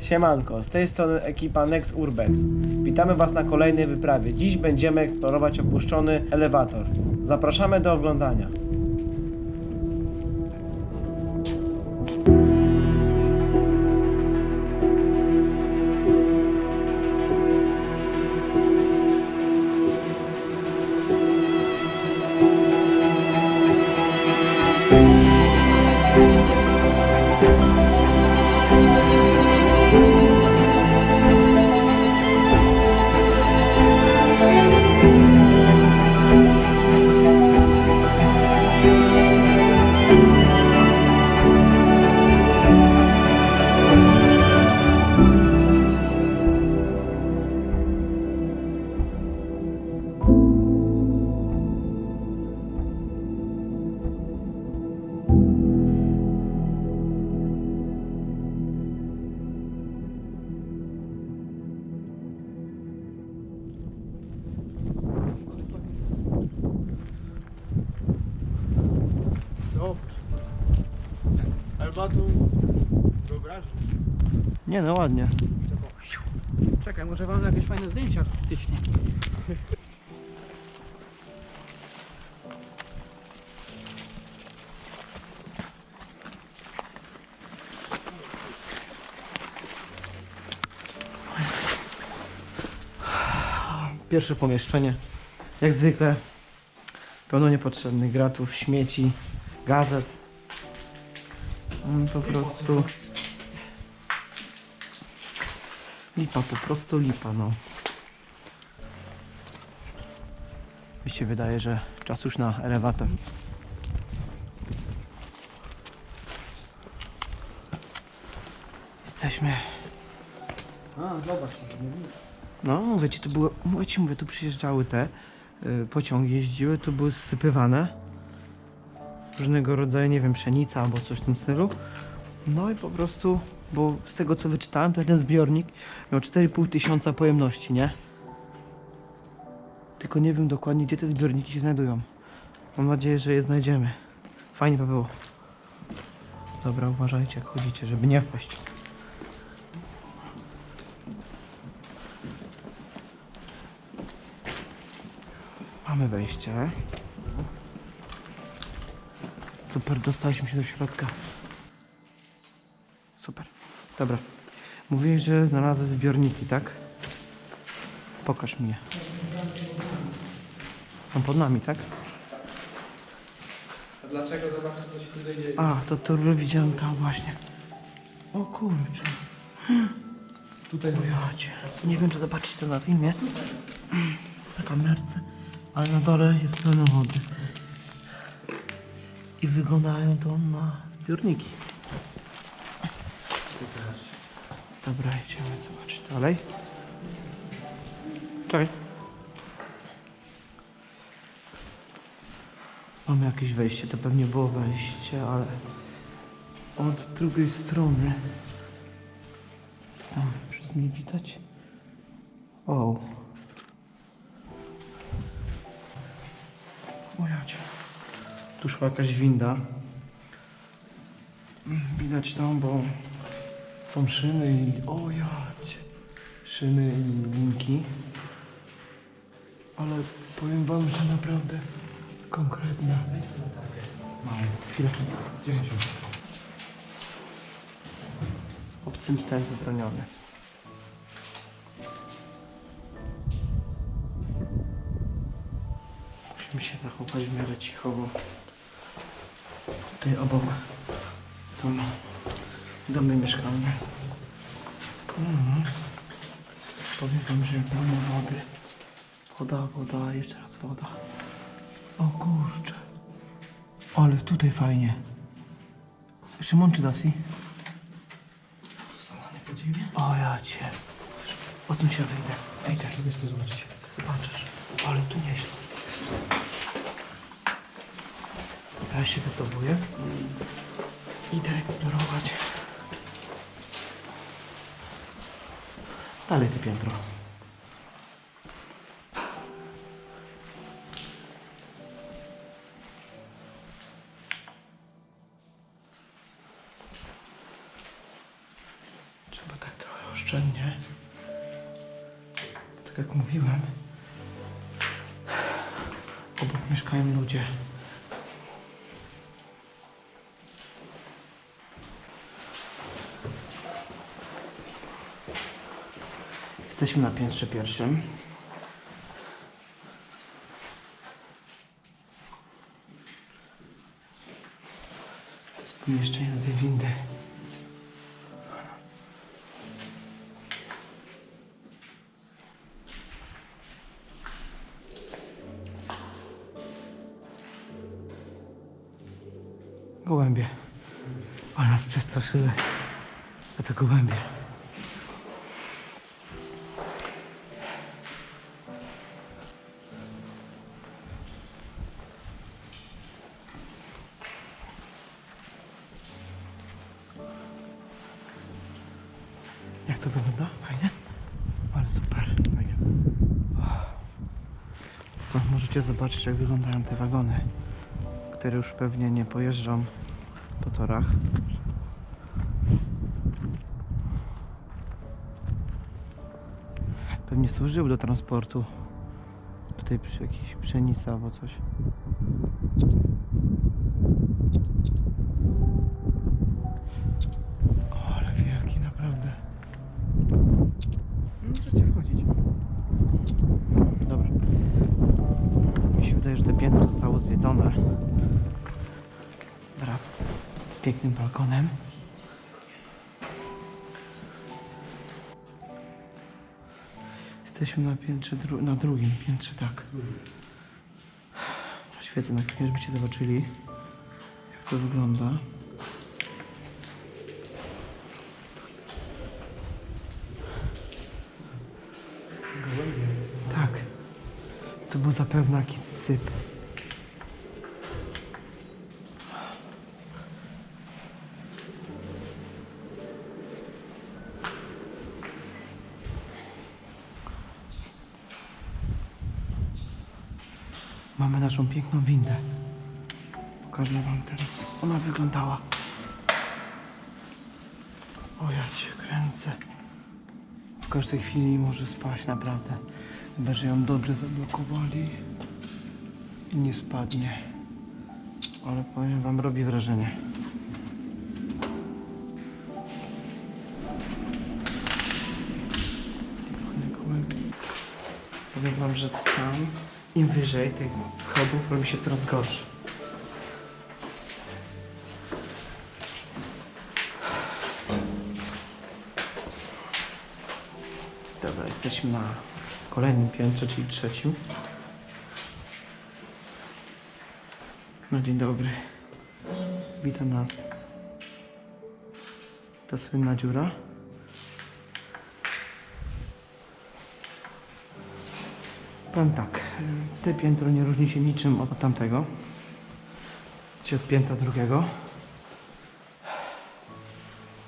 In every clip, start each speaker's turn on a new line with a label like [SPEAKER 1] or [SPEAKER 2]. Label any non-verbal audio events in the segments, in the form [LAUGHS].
[SPEAKER 1] Siemanko, z tej strony ekipa Next Urbex. Witamy Was na kolejnej wyprawie. Dziś będziemy eksplorować opuszczony elewator. Zapraszamy do oglądania. Nie no, ładnie.
[SPEAKER 2] Czekaj, może wam jakieś fajne zdjęcia artystycznie.
[SPEAKER 1] Pierwsze pomieszczenie. Jak zwykle. Pełno niepotrzebnych gratów, śmieci, gazet. Mm, Po prostu. Lipa, po prostu lipa, no. Mi się wydaje, że czas już na elewator. Jesteśmy.
[SPEAKER 2] A, zobacz.
[SPEAKER 1] No, mówię ci, to było, mówię ci, mówię, tu przyjeżdżały te y, pociągi, jeździły, tu były zsypywane różnego rodzaju, nie wiem, pszenica albo coś w tym stylu. No i po prostu, bo z tego co wyczytałem, to jeden zbiornik miał 4,5 tysiąca pojemności, nie? Tylko nie wiem dokładnie, gdzie te zbiorniki się znajdują. Mam nadzieję, że je znajdziemy. Fajnie by było. Dobra, uważajcie jak chodzicie, żeby nie wpaść. Mamy wejście. Super, dostaliśmy się do środka. Dobra. Mówiłeś, że znalazłeś zbiorniki, tak? Pokaż mi je. Są pod nami, tak?
[SPEAKER 2] A dlaczego? Zobaczcie, co się tutaj dzieje.
[SPEAKER 1] A, to to widziałem tam właśnie. O kurczę.
[SPEAKER 2] Tutaj
[SPEAKER 1] Jacie. Nie wiem, czy zobaczycie to na filmie. Na kamerce. Ale na dole jest pełno wody. I wyglądają to na zbiorniki. Dobra, idziemy zobaczyć dalej. Czekaj. Mamy jakieś wejście, to pewnie było wejście, ale od drugiej strony. Co tam przez nie widać? O. O jacie. Tu szła jakaś winda. Mm, Widać tam, bo są szyny i... O jacie. Szyny i linki. Ale powiem wam, że naprawdę konkretnie. Mam chwilę. Gdzie się? Obcym ten zabroniony. Musimy się zachować w miarę cicho, bo tutaj obok są domy mieszkalne. Mhm. Powiem wam, że pełno wody. Woda, woda, jeszcze raz woda. O kurczę. Ale tutaj fajnie. Szymon czy Dasi? O ja cię. Odsuń się, wyjdę. Wyjdę. Lubię chcę zobaczyć. Zobaczysz. Ale tu nieźle. Ja się wycofuję. Idę eksplorować. Dalej te piętro. Trzeba tak trochę oszczędnie. Tak jak mówiłem, obok mieszkają ludzie. Jesteśmy na piętrze pierwszym. To jest pomieszczenie do tej windy. Gołębie. Ale nas przestraszyły. A to gołębie. To wygląda? Fajnie? Ale super. Fajnie. To możecie zobaczyć, jak wyglądają te wagony, które już pewnie nie pojeżdżą po torach. Pewnie służyły do transportu. Tutaj przy jakiejś pszenicy albo coś. Zwiedzone. Wraz z pięknym balkonem. Jesteśmy na piętrze, dru- na drugim piętrze, tak. Zaświecę na chwilę, żebyście zobaczyli, jak to wygląda. Tak. To był zapewne jakiś syp. Mamy naszą piękną windę. Pokażę wam teraz, jak ona wyglądała. O, ja cię kręcę. W każdej chwili może spaść, naprawdę. Chyba, że ją dobrze zablokowali i nie spadnie. Ale powiem wam, robi wrażenie. Powiem wam, że stan im wyżej tych schodów robi się coraz gorszy. Dobra, jesteśmy na kolejnym piętrze, czyli trzecim. No dzień dobry. Witam nas. Ta słynna dziura. Powiem tak, te piętro nie różni się niczym od tamtego. Czy od piętra drugiego.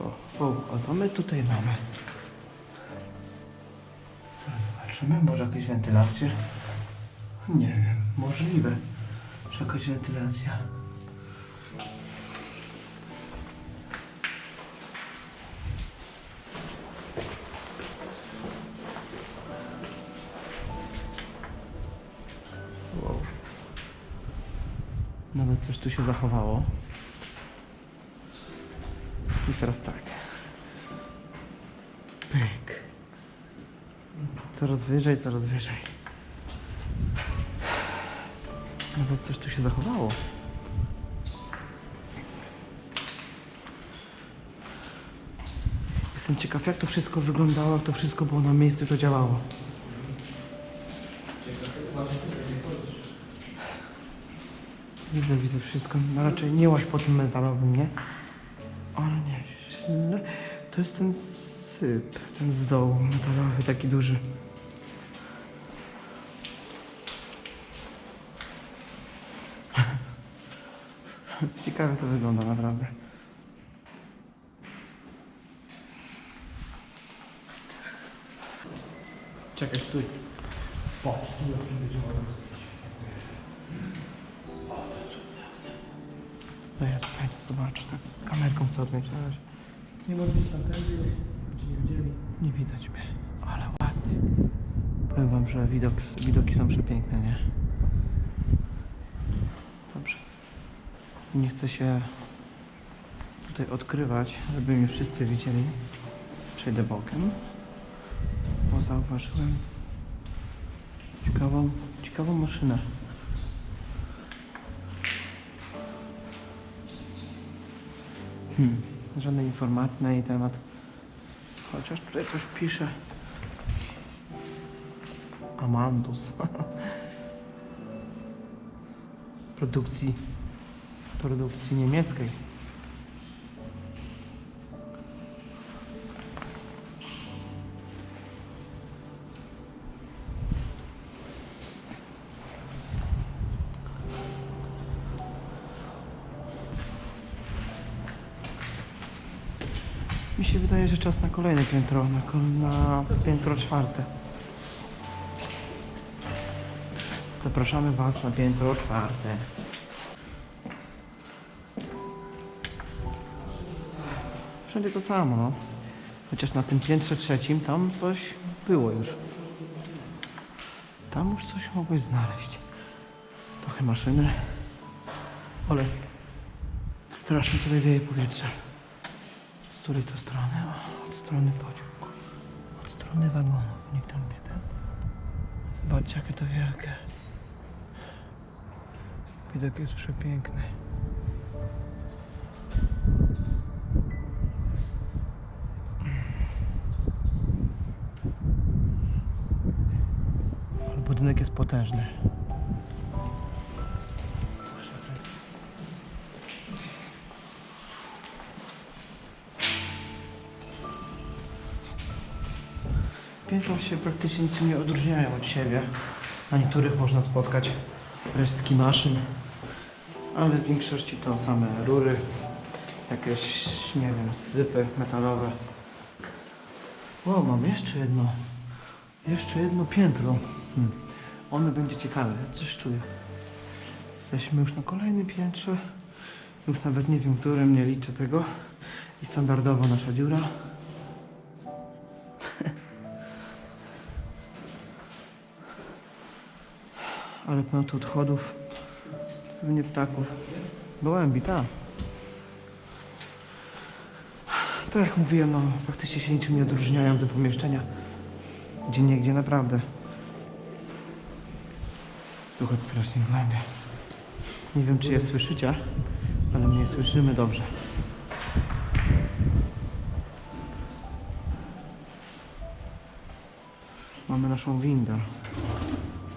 [SPEAKER 1] O, o, a co my tutaj mamy? Zaraz zobaczymy, może jakieś wentylacje? Nie wiem, możliwe. Czy jakaś wentylacja? Coś tu się zachowało. I teraz tak. Pyk. Coraz wyżej, coraz wyżej. Nawet coś tu się zachowało. Jestem ciekaw, jak to wszystko wyglądało, jak to wszystko było na miejscu to działało. Widzę, widzę wszystko. No raczej nie łaź po tym metalowym, nie? Ale nie. No, to jest ten syp, ten z dołu metalowy, taki duży. [LAUGHS] Ciekawe to wygląda naprawdę. Czekaj, stój. No ja fajnie zobaczę. Kamerką chcę odmieć na razie.
[SPEAKER 3] Nie mogę być tam tędy.
[SPEAKER 2] nie widzieli.
[SPEAKER 1] Nie widać mnie, ale ładny. Powiem wam, że widok, widoki są przepiękne, nie? Dobrze. Nie chcę się tutaj odkrywać, żeby mnie wszyscy widzieli. Przejdę bokiem, bo zauważyłem ciekawą, ciekawą maszynę. Hmm. Żadnej informacji na jej temat. Chociaż tutaj coś pisze. Amandus. [LAUGHS] produkcji. Produkcji niemieckiej. Mi się wydaje, że czas na kolejne piętro, na, na piętro czwarte. Zapraszamy Was na piętro czwarte. Wszędzie to samo, no. Chociaż na tym piętrze trzecim tam coś było już. Tam już coś mogłeś znaleźć. Trochę maszyny. Ale strasznie tutaj wieje powietrze. Której to strony? O, od strony pociągu. Od strony wagonów. Niech tam mnie ten. Zobaczcie, jakie to wielkie. Widok jest przepiękny. Budynek jest potężny. Piętro się praktycznie niczym nie odróżniają od siebie. Na niektórych można spotkać resztki maszyn, ale w większości to same rury, jakieś, nie wiem, sypy metalowe. O, mam jeszcze jedno, jeszcze jedno piętro. Hmm. Ono będzie ciekawe, coś czuję. Jesteśmy już na kolejnym piętrze. Już nawet nie wiem, którym, nie liczę tego. I standardowo nasza dziura. Ale pełno tu odchodów. Pewnie ptaków. Gołębi, tak. To jak mówiłem, no praktycznie się niczym nie odróżniają te pomieszczenia. Gdzie nie, gdzie naprawdę. Słuchać strasznie gołębie. Nie wiem, czy je słyszycie, ale mnie słyszymy dobrze. Mamy naszą windę.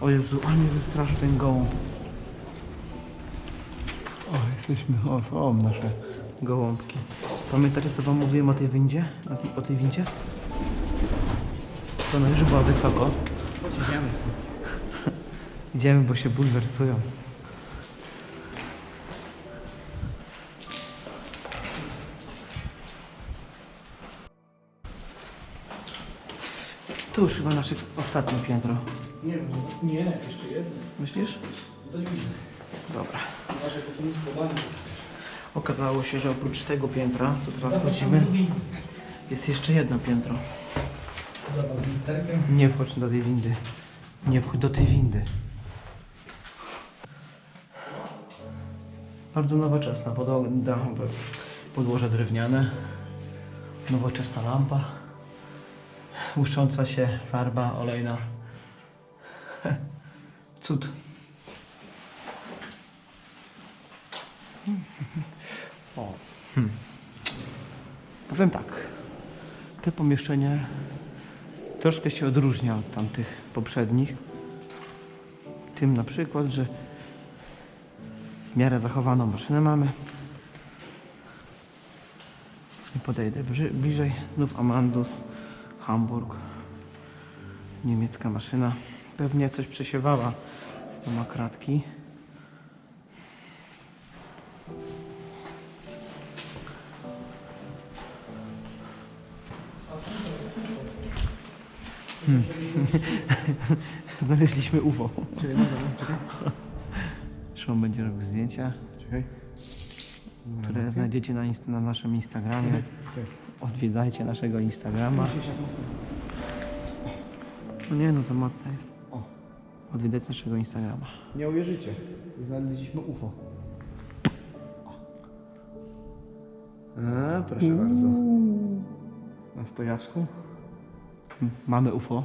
[SPEAKER 1] O Jezu, ale mnie wystraszył ten gołąb. O, jesteśmy, o, są nasze gołąbki. Pamiętacie, co wam mówiłem o tej windzie? Na tej, o tej windzie? To ona już była wysoko.
[SPEAKER 2] Idziemy. [LAUGHS]
[SPEAKER 1] Idziemy, bo się bulwersują. To już chyba nasze ostatnie piętro.
[SPEAKER 2] Nie wiem, nie, jeszcze jedno.
[SPEAKER 1] Myślisz?
[SPEAKER 2] To widzę.
[SPEAKER 1] Dobra.
[SPEAKER 2] Uważaj, po tym schowaniu.
[SPEAKER 1] Okazało się, że oprócz tego piętra, co teraz wchodzimy, jest jeszcze jedno piętro.
[SPEAKER 2] Zobacz, misterkę.
[SPEAKER 1] Nie wchodź do tej windy. Nie wchodź do tej windy. Bardzo nowoczesna podłoga, podłoże drewniane, nowoczesna lampa, łuszcząca się farba olejna. [LAUGHS] Cud. O. Hmm. Powiem tak. To pomieszczenie troszkę się odróżnia od tamtych poprzednich. Tym na przykład, że w miarę zachowaną maszynę mamy. I podejdę bliżej. Znów Amandus, Hamburg. Niemiecka maszyna. Pewnie coś przesiewała. To ma kratki. Hmm. [LAUGHS] Znaleźliśmy UFO.
[SPEAKER 2] Czekaj, czekaj.
[SPEAKER 1] Szymon będzie robił zdjęcia,
[SPEAKER 2] Czekaj.
[SPEAKER 1] które znajdziecie na, inst- na naszym Instagramie. Odwiedzajcie naszego Instagrama. No nie no, za mocne jest.
[SPEAKER 2] O.
[SPEAKER 1] Odwiedzajcie naszego Instagrama.
[SPEAKER 2] Nie uwierzycie. Znaleźliśmy UFO.
[SPEAKER 1] A, proszę bardzo.
[SPEAKER 2] Na stojaczku.
[SPEAKER 1] Mamy UFO.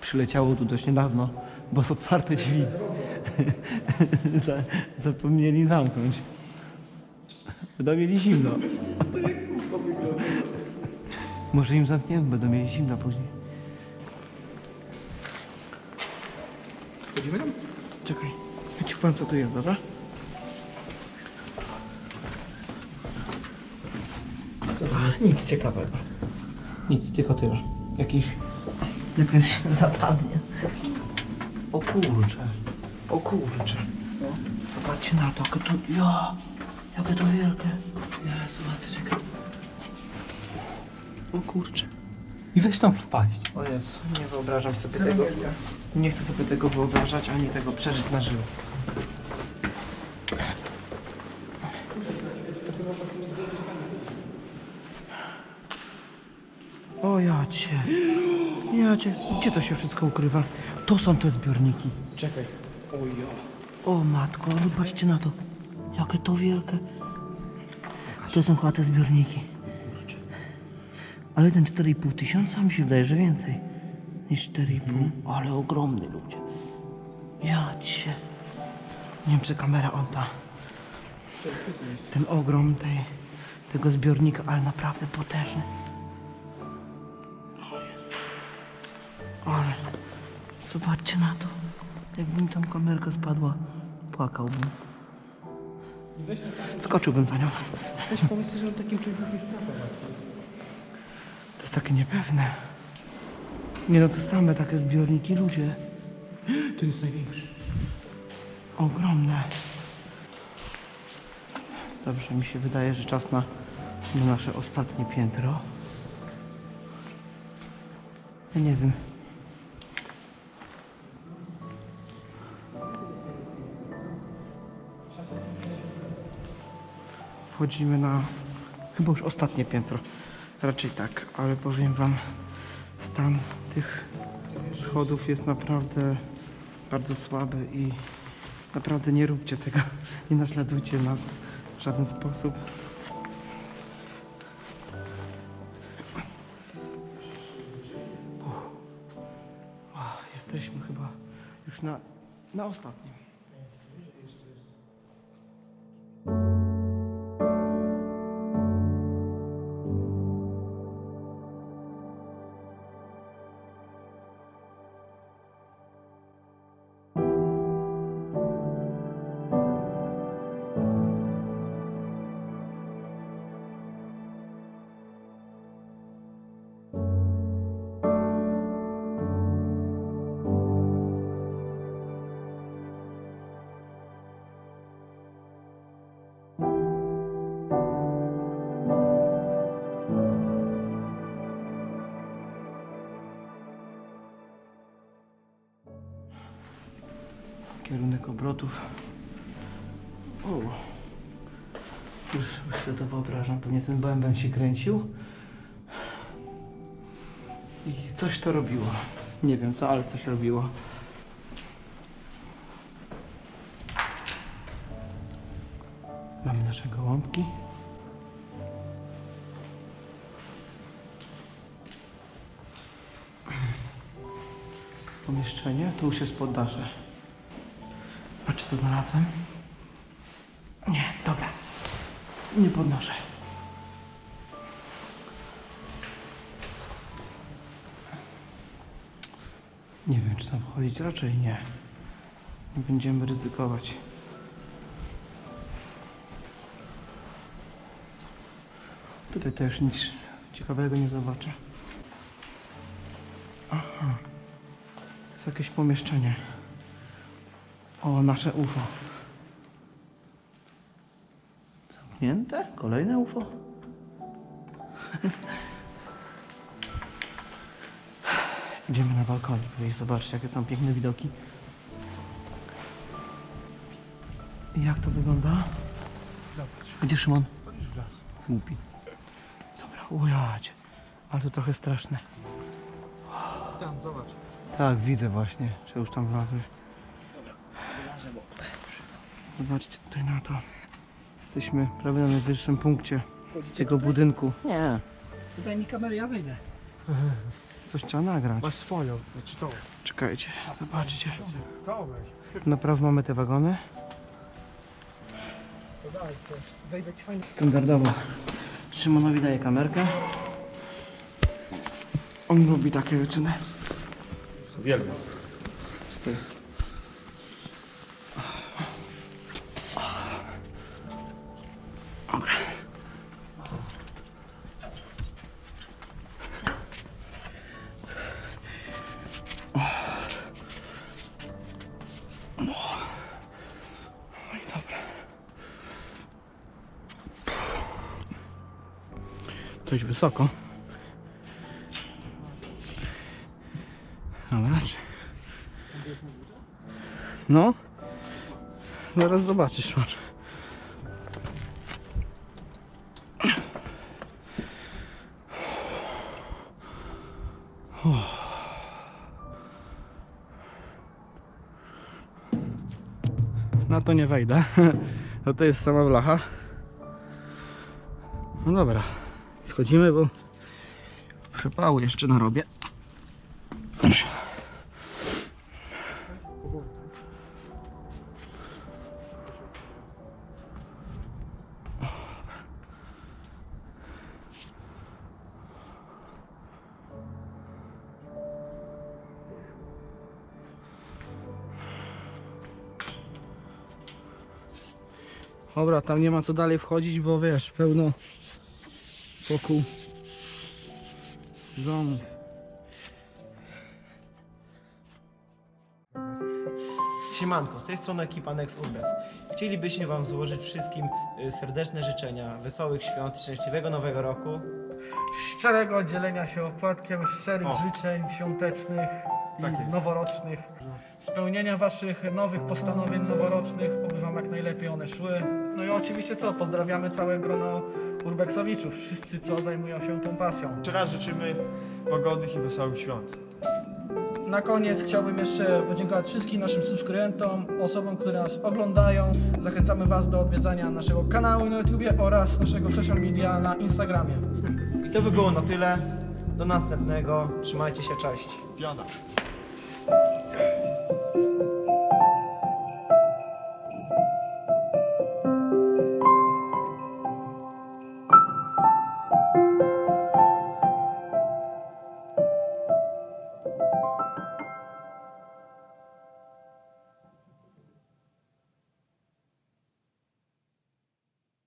[SPEAKER 1] Przyleciało tu dość niedawno, bo z otwarte drzwi. [LAUGHS] Za, zapomnieli zamknąć. Będą mieli zimno. Może im zamkniemy, będą mieli zimno później.
[SPEAKER 2] Chodzimy tam?
[SPEAKER 1] Czekaj, ja ci powiem co tu jest, dobra? Nic ciekawego. Nic, tylko tyle. Jakiś... Jakaś zapadnie. O kurcze. O kurcze.
[SPEAKER 2] No.
[SPEAKER 1] Zobaczcie na to, jakie to... Ja! Jakie to wielkie.
[SPEAKER 2] Ja, zobaczcie, czekaj. O kurczę. I weź tam wpaść.
[SPEAKER 1] O Jezu, nie wyobrażam sobie tego. Nie chcę sobie tego wyobrażać, ani tego przeżyć na żywo. O ja cię. Ja cię. Gdzie to się wszystko ukrywa? To są te zbiorniki.
[SPEAKER 2] Czekaj. Ojo.
[SPEAKER 1] O matko, ale patrzcie na to. Jakie to wielkie. To są chyba te zbiorniki. Ale ten 4,5 tysiąca mi się wydaje, że więcej niż 4,5. Ale ogromny ludzie. Ja cię. Nie wiem, czy kamera odda. Ten ogrom tej, tego zbiornika, ale naprawdę potężny. Ale zobaczcie na to. Jakby mi tam kamerka spadła, płakałbym. Skoczyłbym na nią.
[SPEAKER 2] Weź pomyśl, że on takim czymś
[SPEAKER 1] takie niepewne. Nie no, to same takie zbiorniki, ludzie.
[SPEAKER 2] Ten jest największy.
[SPEAKER 1] Ogromne. Dobrze, mi się wydaje, że czas na, na nasze ostatnie piętro. Ja nie wiem. Wchodzimy na chyba już ostatnie piętro. Raczej tak, ale powiem wam, stan tych schodów jest naprawdę bardzo słaby i naprawdę nie róbcie tego. [LAUGHS] Nie naśladujcie nas w żaden sposób. Jesteśmy chyba już na, na ostatnim. Obrotów. O. Już, już sobie to wyobrażam. Pewnie ten bęben się kręcił. I coś to robiło. Nie wiem co, ale coś robiło. Mamy nasze gołąbki. Pomieszczenie. Tu już jest poddasze. Patrzcie co znalazłem. Nie, dobra. Nie podnoszę. Nie wiem, czy tam wchodzić. Raczej nie. Nie będziemy ryzykować. Tutaj też nic ciekawego nie zobaczę. Aha. Jest jakieś pomieszczenie. O, nasze UFO. Zamknięte? Kolejne UFO? [LAUGHS] Idziemy na balkonik, wyjść zobaczyć jakie są piękne widoki. I Jak to wygląda?
[SPEAKER 3] Zobacz,
[SPEAKER 1] Gdzie Szymon?
[SPEAKER 3] w las.
[SPEAKER 1] Głupi. Ujadzie. Ale to trochę straszne.
[SPEAKER 2] Tam, zobacz.
[SPEAKER 1] Tak, widzę właśnie, że już tam wlazłeś. Zobaczcie tutaj na to. Jesteśmy prawie na najwyższym punkcie tego budynku. Nie.
[SPEAKER 2] Tutaj mi kamery, ja wyjdę.
[SPEAKER 1] Coś trzeba nagrać.
[SPEAKER 3] Masz swoją, znaczy tą.
[SPEAKER 1] Czekajcie, zobaczcie.
[SPEAKER 3] To weź.
[SPEAKER 1] Na prawo mamy te wagony.
[SPEAKER 2] To daj, to wejdę ci fajnie.
[SPEAKER 1] Standardowo Szymonowi daje kamerkę. On lubi takie wyczyny.
[SPEAKER 3] Uwielbiam.
[SPEAKER 1] Dobra. Wysoko. Dobra. czy- No. Zaraz zobaczysz, masz. Na to nie wejdę. No [LAUGHS] to jest sama blacha. No dobra. Schodzimy, bo przypału jeszcze narobię. Dobra, tam nie ma co dalej wchodzić, bo wiesz, pełno wokół domów.
[SPEAKER 4] Siemanko, z tej strony ekipa Next Urbes. Chcielibyśmy Wam złożyć wszystkim y, serdeczne życzenia, wesołych świąt i szczęśliwego nowego roku.
[SPEAKER 5] szczerego dzielenia się opłatkiem, szczerych
[SPEAKER 3] O.
[SPEAKER 5] życzeń świątecznych i
[SPEAKER 3] Tak jest.
[SPEAKER 5] noworocznych. Spełnienia Waszych nowych postanowień noworocznych, oby Wam jak najlepiej one szły. No i oczywiście co, pozdrawiamy całe grono urbeksowiczów, wszyscy co zajmują się tą pasją.
[SPEAKER 3] Jeszcze raz życzymy pogodnych i wesołych świąt.
[SPEAKER 5] Na koniec chciałbym jeszcze podziękować wszystkim naszym subskrybentom, osobom, które nas oglądają. Zachęcamy Was do odwiedzania naszego kanału na YouTubie oraz naszego social media na Instagramie.
[SPEAKER 4] I to by było na tyle. Do następnego. Trzymajcie się, cześć.
[SPEAKER 3] Piona.